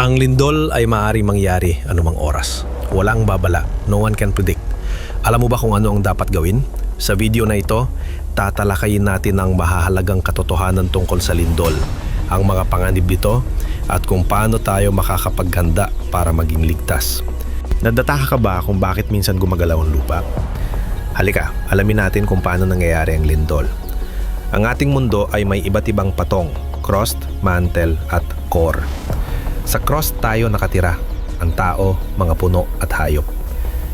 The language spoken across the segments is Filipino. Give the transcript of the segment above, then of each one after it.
Ang lindol ay maaaring mangyari anumang oras. Walang babala. No one can predict. Alam mo ba kung ano ang dapat gawin? Sa video na ito, tatalakayin natin ang mahahalagang katotohanan tungkol sa lindol, ang mga panganib nito, at kung paano tayo makakapaghanda para maging ligtas. Nadataka ka ba kung bakit minsan gumagalaw ang lupa? Halika, alamin natin kung paano nangyayari ang lindol. Ang ating mundo ay may iba't ibang patong, crust, mantle at core. Sa crust tayo nakatira, ang tao, mga puno at hayop.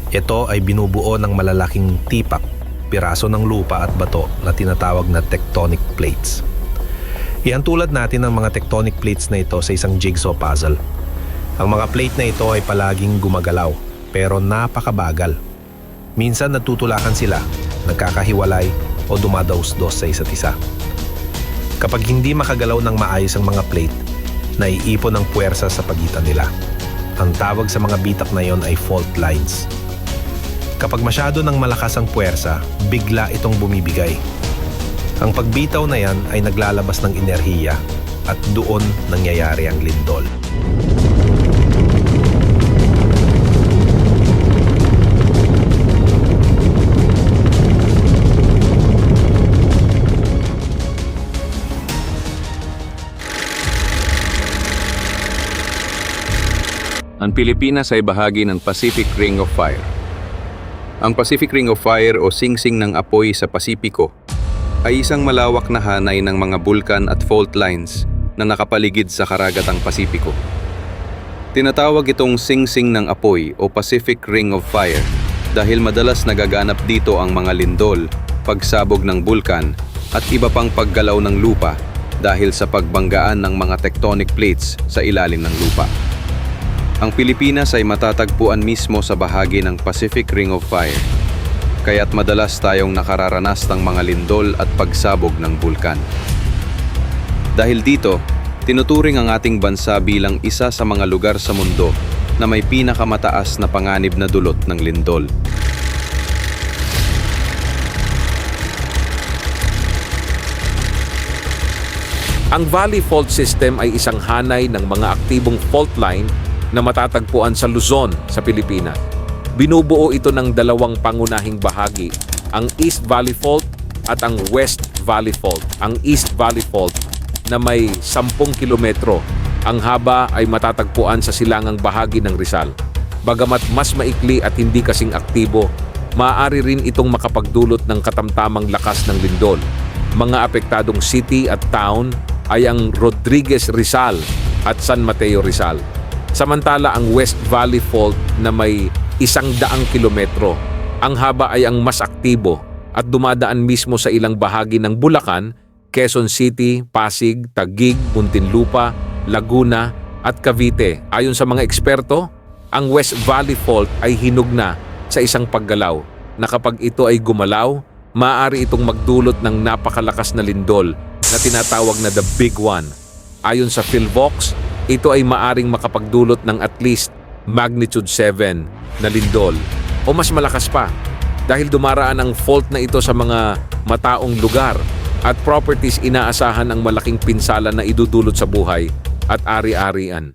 Ito ay binubuo ng malalaking tipak, piraso ng lupa at bato na tinatawag na tectonic plates. Iantulad natin ang mga tectonic plates na ito sa isang jigsaw puzzle. Ang mga plate na ito ay palaging gumagalaw, pero napakabagal. Minsan natutulakan sila, nagkakahiwalay o dumadausdos sa isa't isa. Kapag hindi makagalaw ng maayos ang mga plate, naiipon ang puwersa sa pagitan nila. Ang tawag sa mga bitak na yon ay fault lines. Kapag masyado ng malakas ang puwersa, bigla itong bumibigay. Ang pagbitaw na yan ay naglalabas ng enerhiya at doon nangyayari ang lindol. Ang Pilipinas ay bahagi ng Pacific Ring of Fire. Ang Pacific Ring of Fire o singsing ng apoy sa Pasipiko ay isang malawak na hanay ng mga bulkan at fault lines na nakapaligid sa karagatang Pasipiko. Tinatawag itong singsing ng apoy o Pacific Ring of Fire dahil madalas nagaganap dito ang mga lindol, pagsabog ng bulkan at iba pang paggalaw ng lupa dahil sa pagbanggaan ng mga tectonic plates sa ilalim ng lupa. Ang Pilipinas ay matatagpuan mismo sa bahagi ng Pacific Ring of Fire, kaya't madalas tayong nakararanas ng mga lindol at pagsabog ng bulkan. Dahil dito, tinuturing ang ating bansa bilang isa sa mga lugar sa mundo na may pinakamataas na panganib na dulot ng lindol. Ang Valley Fault System ay isang hanay ng mga aktibong fault line na matatagpuan sa Luzon sa Pilipinas. Binubuo ito ng dalawang pangunahing bahagi, ang East Valley Fault at ang West Valley Fault. Ang East Valley Fault na may 10 kilometro, ang haba ay matatagpuan sa silangang bahagi ng Rizal. Bagamat mas maikli at hindi kasing aktibo, maaari rin itong makapagdulot ng katamtamang lakas ng lindol. Mga apektadong city at town ay ang Rodriguez Rizal at San Mateo Rizal. Samantala ang West Valley Fault na may isang daang kilometro, ang haba ay ang mas aktibo at dumadaan mismo sa ilang bahagi ng Bulacan, Quezon City, Pasig, Taguig, Muntinlupa, Laguna at Cavite. Ayon sa mga eksperto, ang West Valley Fault ay hinug na sa isang paggalaw na kapag ito ay gumalaw, maaari itong magdulot ng napakalakas na lindol na tinatawag na the Big One. Ayon sa Philvox, ito ay maaring makapagdulot ng at least magnitude 7 na lindol o mas malakas pa dahil dumaraan ang fault na ito sa mga mataong lugar at properties inaasahan ang malaking pinsala na idudulot sa buhay at ari-arian.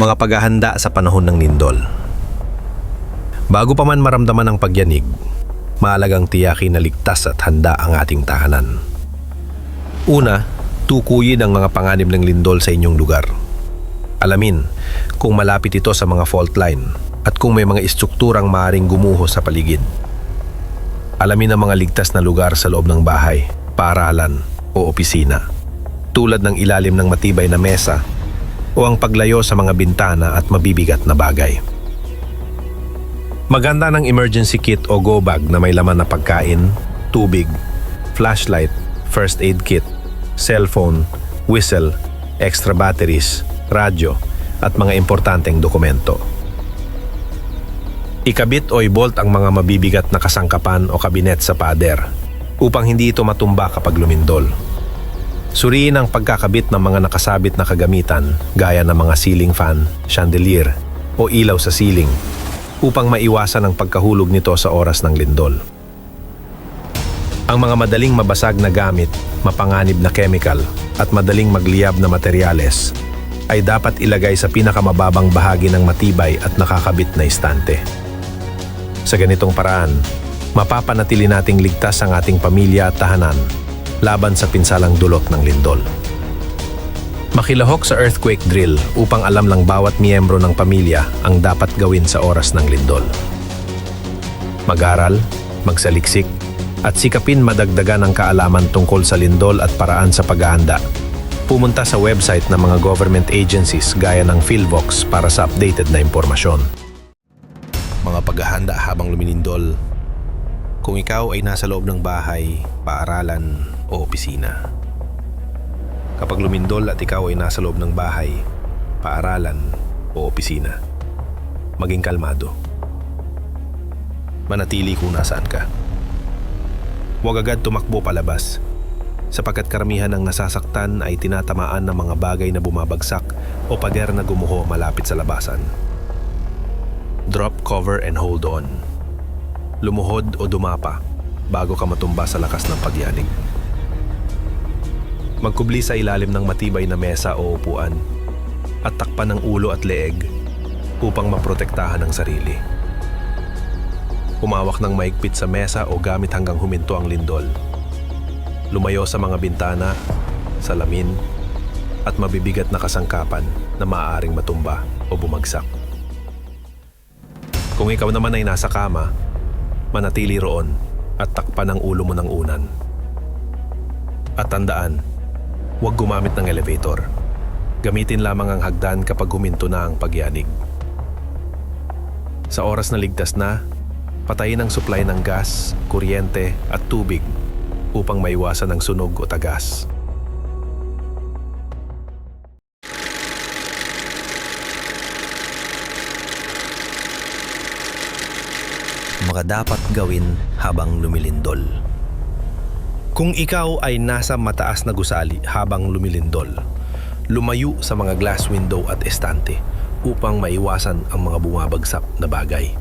Mga paghahanda sa panahon ng lindol. Bago pa man maramdaman ang pagyanig, mahalagang tiyakin na ligtas at handa ang ating tahanan. Una, tukuyin ang mga panganib ng lindol sa inyong lugar. Alamin kung malapit ito sa mga fault line at kung may mga istrukturang maaring gumuho sa paligid. Alamin ang mga ligtas na lugar sa loob ng bahay, paaralan o opisina. Tulad ng ilalim ng matibay na mesa o ang paglayo sa mga bintana at mabibigat na bagay. Maganda ng emergency kit o go bag na may laman na pagkain, tubig, flashlight, first aid kit, cellphone, whistle, extra batteries, radyo, at mga importanteng dokumento. Ikabit o i-bolt ang mga mabibigat na kasangkapan o kabinet sa pader upang hindi ito matumba kapag lumindol. Suriin ang pagkakabit ng mga nakasabit na kagamitan gaya ng mga ceiling fan, chandelier o ilaw sa ceiling upang maiwasan ang pagkahulog nito sa oras ng lindol. Ang mga madaling mabasag na gamit, mapanganib na chemical at madaling magliyab na materyales ay dapat ilagay sa pinakamababang bahagi ng matibay at nakakabit na istante. Sa ganitong paraan, mapapanatili nating ligtas ang ating pamilya at tahanan laban sa pinsalang dulot ng lindol. Makilahok sa earthquake drill upang alam ng bawat miyembro ng pamilya ang dapat gawin sa oras ng lindol. Mag-aral, magsaliksik, at sikapin madagdagan ang kaalaman tungkol sa lindol at paraan sa paghahanda. Pumunta sa website ng mga government agencies gaya ng PhilVox para sa updated na impormasyon. Mga paghahanda habang lumilindol. Kung ikaw ay nasa loob ng bahay, paaralan o opisina. Kapag lumindol at ikaw ay nasa loob ng bahay, paaralan o opisina, maging kalmado. Manatili kung nasaan ka. Huwag agad tumakbo palabas sapagkat karamihan ng nasasaktan ay tinatamaan ng mga bagay na bumabagsak o pader na gumuho malapit sa labasan. Drop, cover, and hold on. Lumuhod o dumapa bago ka matumba sa lakas ng pagyanig. Magkubli sa ilalim ng matibay na mesa o upuan at takpan ng ulo at leeg upang maprotektahan ang sarili. Umawak ng maigpit sa mesa o gamit hanggang huminto ang lindol. Lumayo sa mga bintana, salamin, at mabibigat na kasangkapan na maaaring matumba o bumagsak. Kung ikaw naman ay nasa kama, manatili roon at takpan ang ulo mo ng unan. At tandaan, huwag gumamit ng elevator. Gamitin lamang ang hagdan kapag huminto na ang pagyanig. Sa oras na ligtas na, patayin ang supply ng gas, kuryente at tubig upang maiwasan ang sunog o tagas. mga dapat gawin habang lumilindol. Kung ikaw ay nasa mataas na gusali habang lumilindol, lumayo sa mga glass window at estante upang maiwasan ang mga bumabagsak na bagay.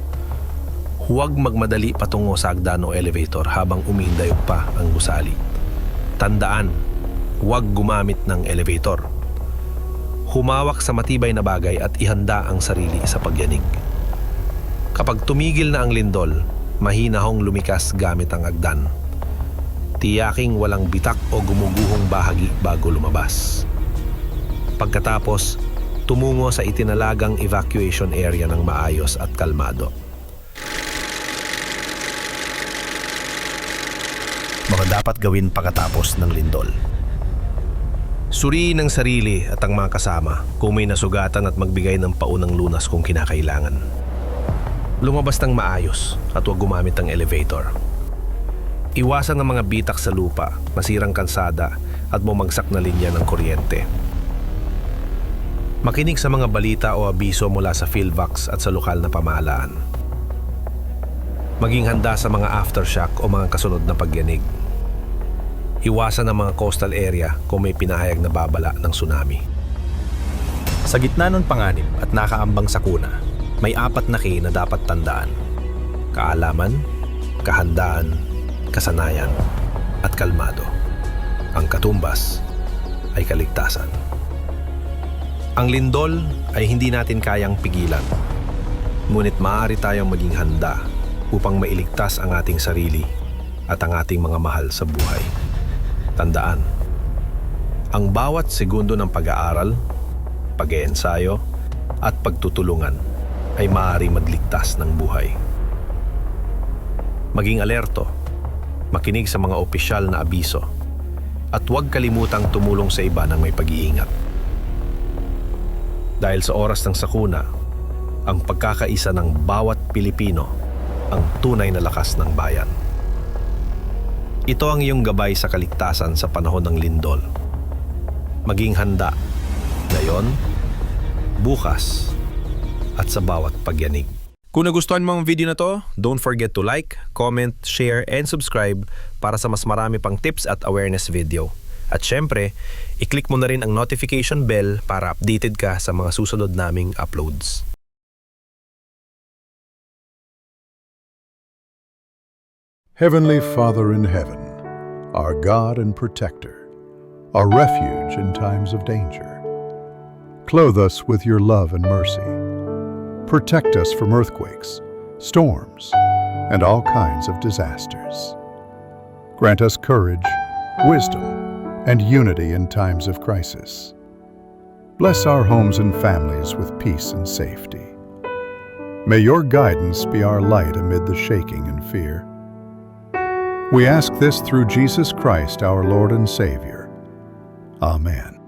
Huwag magmadali patungo sa hagdan o elevator habang umihindayok pa ang gusali. Tandaan, huwag gumamit ng elevator. Humawak sa matibay na bagay at ihanda ang sarili sa pagyanig. Kapag tumigil na ang lindol, mahinahong lumikas gamit ang agdan. Tiyaking walang bitak o gumuguhong bahagi bago lumabas. Pagkatapos, tumungo sa itinalagang evacuation area ng maayos at kalmado. Mga dapat gawin pagkatapos ng lindol. Suriin ang sarili at ang mga kasama kung may nasugatan at magbigay ng paunang lunas kung kinakailangan. Lumabas ng maayos at huwag gumamit ng elevator. Iwasan ang mga bitak sa lupa, masirang kalsada at bumagsak na linya ng kuryente. Makinig sa mga balita o abiso mula sa PhilVox at sa lokal na pamahalaan. Maging handa sa mga aftershock o mga kasunod na pagyanig. Iwasan ang mga coastal area kung may pinahayag na babala ng tsunami. Sa gitna ng panganib at nakaambang sakuna, may apat na key na dapat tandaan. Kaalaman, kahandaan, kasanayan, at kalmado. Ang katumbas ay kaligtasan. Ang lindol ay hindi natin kayang pigilan. Ngunit maaari tayong maging handa upang mailigtas ang ating sarili at ang ating mga mahal sa buhay. Tandaan, ang bawat segundo ng pag-aaral, pag-eensayo, at pagtutulungan ay maaari magligtas ng buhay. Maging alerto, makinig sa mga opisyal na abiso, at huwag kalimutang tumulong sa iba ng may pag-iingat. Dahil sa oras ng sakuna, ang pagkakaisa ng bawat Pilipino ang tunay na lakas ng bayan. Ito ang iyong gabay sa kaligtasan sa panahon ng lindol. Maging handa, ngayon, bukas, at sa bawat pagyanig. Kung nagustuhan mo ang video na to, don't forget to like, comment, share, and subscribe para sa mas marami pang tips at awareness video. At syempre, i-click mo na rin ang notification bell para updated ka sa mga susunod naming uploads. Heavenly Father in heaven, our God and protector, our refuge in times of danger, clothe us with your love and mercy. Protect us from earthquakes, storms, and all kinds of disasters. Grant us courage, wisdom, and unity in times of crisis. Bless our homes and families with peace and safety. May your guidance be our light amid the shaking and fear. We ask this through Jesus Christ, our Lord and Savior. Amen.